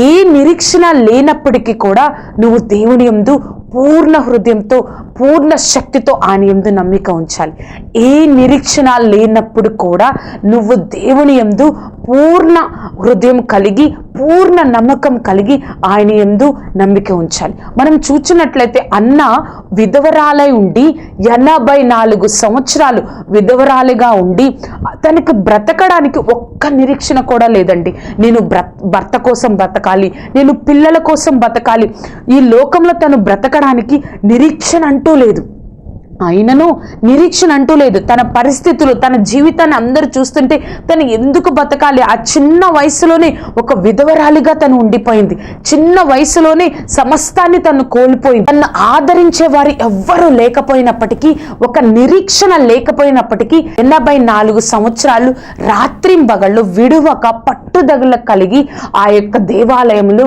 ఏ నిరీక్షణ లేనప్పటికీ కూడా నువ్వు దేవుని ఎందు పూర్ణ హృదయంతో పూర్ణ శక్తితో ఆయన ఎందు నమ్మిక ఉంచాలి. ఏ నిరీక్షణ లేనప్పుడు కూడా నువ్వు దేవుని ఎందు పూర్ణ హృదయం కలిగి పూర్ణ నమ్మకం కలిగి ఆయన ఎందు నమ్మిక ఉంచాలి. మనం చూచినట్లయితే అన్న విధవరాలై ఉండి ఎనభై నాలుగు సంవత్సరాలు విధవరాలుగా ఉండి తనకు బ్రతకడానికి ఒక్క నిరీక్షణ కూడా లేదండి. నేను భర్త కోసం బ్రతకాలి నేను పిల్లల కోసం బ్రతకాలి. ఈ లోకంలో తను బ్రతకడానికి నిరీక్షణ అంటూ లేదు. అయినను నిరీక్షణ అంటూ లేదు. తన పరిస్థితులు తన జీవితాన్ని అందరూ చూస్తుంటే తను ఎందుకు బతకాలి? ఆ చిన్న వయసులోనే ఒక విధవరాలిగా తను ఉండిపోయింది. చిన్న వయసులోనే సమస్తాన్ని తను కోల్పోయింది. తను ఆదరించే వారు ఎవ్వరూ లేకపోయినప్పటికీ ఒక నిరీక్షణ లేకపోయినప్పటికీ ఎనభై నాలుగు సంవత్సరాలు రాత్రింబగళ్ళు విడువక పట్టు పట్టుదగల కలిగి ఆ యొక్క దేవాలయంలో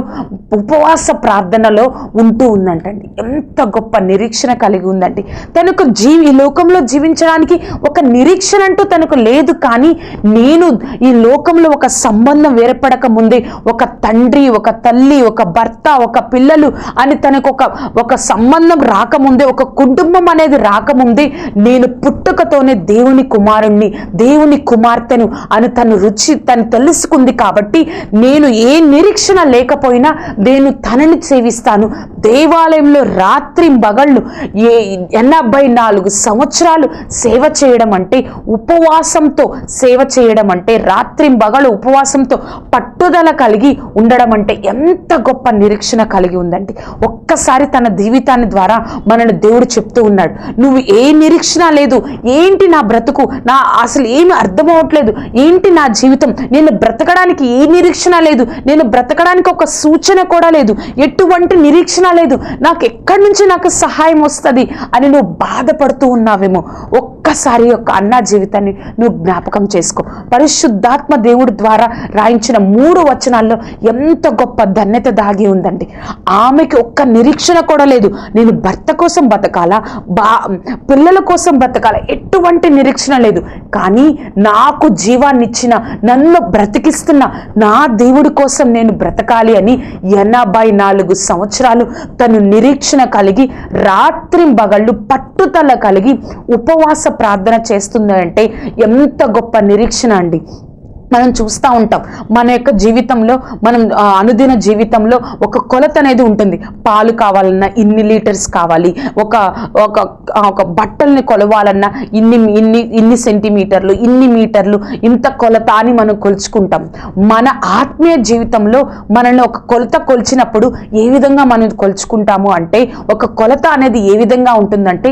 ఉపవాస ప్రార్థనలో ఉంటూ ఉందంటండి. ఎంత గొప్ప నిరీక్షణ కలిగి ఉందండి. తనకు జీవి ఈ లోకంలో జీవించడానికి ఒక నిరీక్షణ అంటూ తనకు లేదు కానీ నేను ఈ లోకంలో ఒక సంబంధం ఏర్పడక ముందే ఒక తండ్రి ఒక తల్లి ఒక భర్త ఒక పిల్లలు అని తనకు ఒక ఒక సంబంధం రాకముందే ఒక కుటుంబం అనేది రాకముందే నేను పుట్టుకతోనే దేవుని కుమారుణ్ణి దేవుని కుమార్తెను అని తను రుచి తను తెలుసుకుంది కాబట్టి నేను ఏ నిరీక్షణ లేకపోయినా నేను తనని సేవిస్తాను. దేవాలయంలో రాత్రి బగళ్ళు ఏ ఎనభై నాలుగు సంవత్సరాలు సేవ చేయడం అంటే ఉపవాసంతో సేవ చేయడం అంటే రాత్రి బగలు ఉపవాసంతో పట్టుదల కలిగి ఉండడం అంటే ఎంత గొప్ప నిరీక్షణ కలిగి ఉందండి ఒక్కసారి తన జీవితాన్ని ద్వారా మనల్ని దేవుడు చెప్తూ ఉన్నాడు. నువ్వు ఏ నిరీక్షణ లేదు. ఏంటి నా బ్రతుకు? నా అసలు ఏమి అర్థం అవ్వట్లేదు ఏంటి నా జీవితం? నేను బ్రతకడానికి ఏ నిరీక్షణ లేదు. నేను బ్రతకడానికి ఒక సూచన కూడా లేదు. ఎటువంటి నిరీక్షణ లేదు. నాకు ఎక్కడి నుంచి నాకు సహాయం వస్తుంది అని నువ్వు బాధపడుతూ ఉన్నావేమో. ఒక్కసారి యొక్క అన్నా జీవితాన్ని నువ్వు జ్ఞాపకం చేసుకో. పరిశుద్ధాత్మ దేవుడి ద్వారా రాయించిన మూడు వచనాల్లో ఎంత గొప్ప ధన్యత దాగి ఉందండి. ఆమెకి ఒక్క నిరీక్షణ కూడా లేదు. నేను భర్త కోసం బతకాలా? బా పిల్లల కోసం బ్రతకాల ఎటువంటి నిరీక్షణ లేదు. కానీ నాకు జీవాన్ని ఇచ్చిన నన్ను బ్రతికిస్తున్న నా దేవుడి కోసం నేను బ్రతకాలి అని ఎనభై నాలుగు సంవత్సరాలు తను నిరీక్షణ కలిగి రాత్రి బగళ్ళు పట్టుదల కలిగి ఉపవాస ప్రార్థన చేస్తుందంటే ఎంత గొప్ప నిరీక్షణ అండి మనం చూస్తూ ఉంటాం. మన యొక్క జీవితంలో మనం అనుదిన జీవితంలో ఒక కొలత అనేది ఉంటుంది. పాలు కావాలన్నా ఇన్ని లీటర్స్ కావాలి. ఒక ఒక ఒక బట్టల్ని కొలవాలన్నా ఇన్ని ఇన్ని ఇన్ని సెంటీమీటర్లు ఇన్ని మీటర్లు ఇంత కొలత అని మనం కొలుచుకుంటాం. మన ఆత్మీయ జీవితంలో మనల్ని ఒక కొలత కొలిచినప్పుడు ఏ విధంగా మనం కొలుచుకుంటాము అంటే ఒక కొలత అనేది ఏ విధంగా ఉంటుందంటే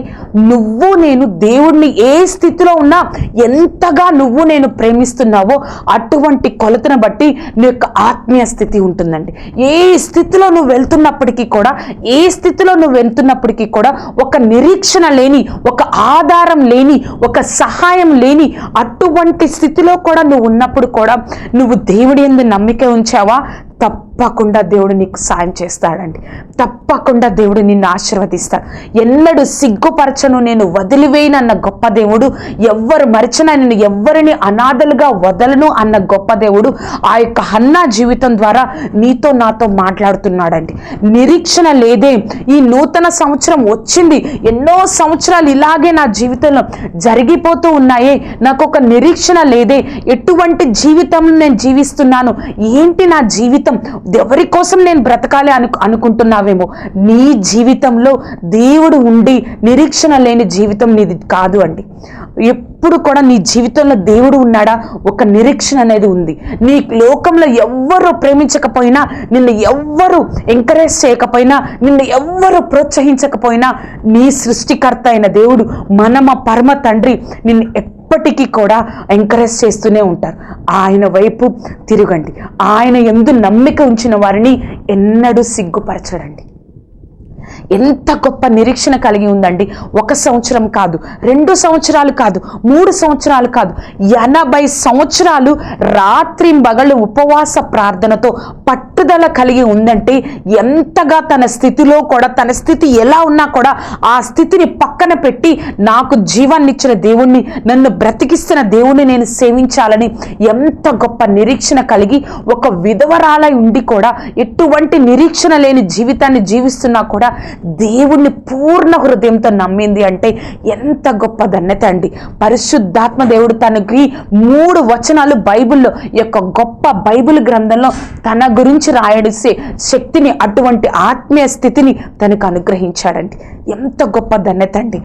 నువ్వు నేను దేవుణ్ణి ఏ స్థితిలో ఉన్నా ఎంతగా నువ్వు నేను ప్రేమిస్తున్నావో అటువంటి కొలతను బట్టి నీ యొక్క ఆత్మీయ స్థితి ఉంటుందండి. ఏ స్థితిలో నువ్వు వెళ్తున్నప్పటికీ కూడా ఏ స్థితిలో నువ్వు వెళ్తున్నప్పటికీ కూడా ఒక నిరీక్షణ లేని ఒక ఆధారం లేని ఒక సహాయం లేని అటువంటి స్థితిలో కూడా నువ్వు ఉన్నప్పుడు కూడా నువ్వు దేవుడి ఎందు నమ్మిక ఉంచావా? తప్పకుండా దేవుడు నీకు సాయం చేస్తాడండి. తప్పకుండా దేవుడు నిన్ను ఆశీర్వదిస్తాడు. ఎన్నడూ సిగ్గుపరచను నేను వదిలివేయనన్న గొప్ప దేవుడు ఎవ్వరు మరిచినా నేను ఎవ్వరిని అనాథలుగా వదలను అన్న గొప్ప దేవుడు ఆ యొక్క హన్నా జీవితం ద్వారా నీతో నాతో మాట్లాడుతున్నాడండి. నిరీక్షణ లేదే. ఈ నూతన సంవత్సరం వచ్చింది. ఎన్నో సంవత్సరాలు ఇలాగే నా జీవితంలో జరిగిపోతూ ఉన్నాయే. నాకు ఒక నిరీక్షణ లేదే. ఎటువంటి జీవితం నేను జీవిస్తున్నాను? ఏంటి నా జీవితం? ఎవరి కోసం నేను బ్రతకాలి అను అనుకుంటున్నావేమో? నీ జీవితంలో దేవుడు ఉండి నిరీక్షణ లేని జీవితం నీది కాదు అండి. ఎప్పుడు కూడా నీ జీవితంలో దేవుడు ఉన్నాడా? ఒక నిరీక్షణ అనేది ఉంది. నీ లోకంలో ఎవ్వరు ప్రేమించకపోయినా నిన్ను ఎవ్వరు ఎంకరేజ్ చేయకపోయినా నిన్ను ఎవ్వరు ప్రోత్సహించకపోయినా నీ సృష్టికర్త అయిన దేవుడు మనమ పరమ తండ్రి నిన్ను ఎప్పటికీ కూడా ఎంకరేజ్ చేస్తూనే ఉంటారు. ఆయన వైపు తిరగండి. ఆయన ఎందు నమ్మిక ఉంచిన వారిని ఎన్నడూ సిగ్గుపరచడండి. ఎంత గొప్ప నిరీక్షణ కలిగి ఉందండి. ఒక సంవత్సరం కాదు రెండు సంవత్సరాలు కాదు మూడు సంవత్సరాలు కాదు ఎనభై సంవత్సరాలు రాత్రి బగళ్ళు ఉపవాస ప్రార్థనతో పట్టు పట్టుదల కలిగి ఉందంటే ఎంతగా తన స్థితిలో కూడా తన స్థితి ఎలా ఉన్నా కూడా ఆ స్థితిని పక్కన పెట్టి నాకు జీవాన్ని ఇచ్చిన దేవుణ్ణి నన్ను బ్రతికిస్తున్న దేవుణ్ణి నేను సేవించాలని ఎంత గొప్ప నిరీక్షణ కలిగి ఒక విధవరాలై ఉండి కూడా ఎటువంటి నిరీక్షణ లేని జీవితాన్ని జీవిస్తున్నా కూడా దేవుణ్ణి పూర్ణ హృదయంతో నమ్మింది అంటే ఎంత గొప్ప ధన్యత అండి. పరిశుద్ధాత్మ దేవుడు తనకి మూడు వచనాలు బైబిల్లో యొక్క గొప్ప బైబిల్ గ్రంథంలో తన గురించి రాయడిసే శక్తిని అటువంటి ఆత్మీయ స్థితిని తనకు అనుగ్రహించాడండి. ఎంత గొప్ప ధన్యత అండి.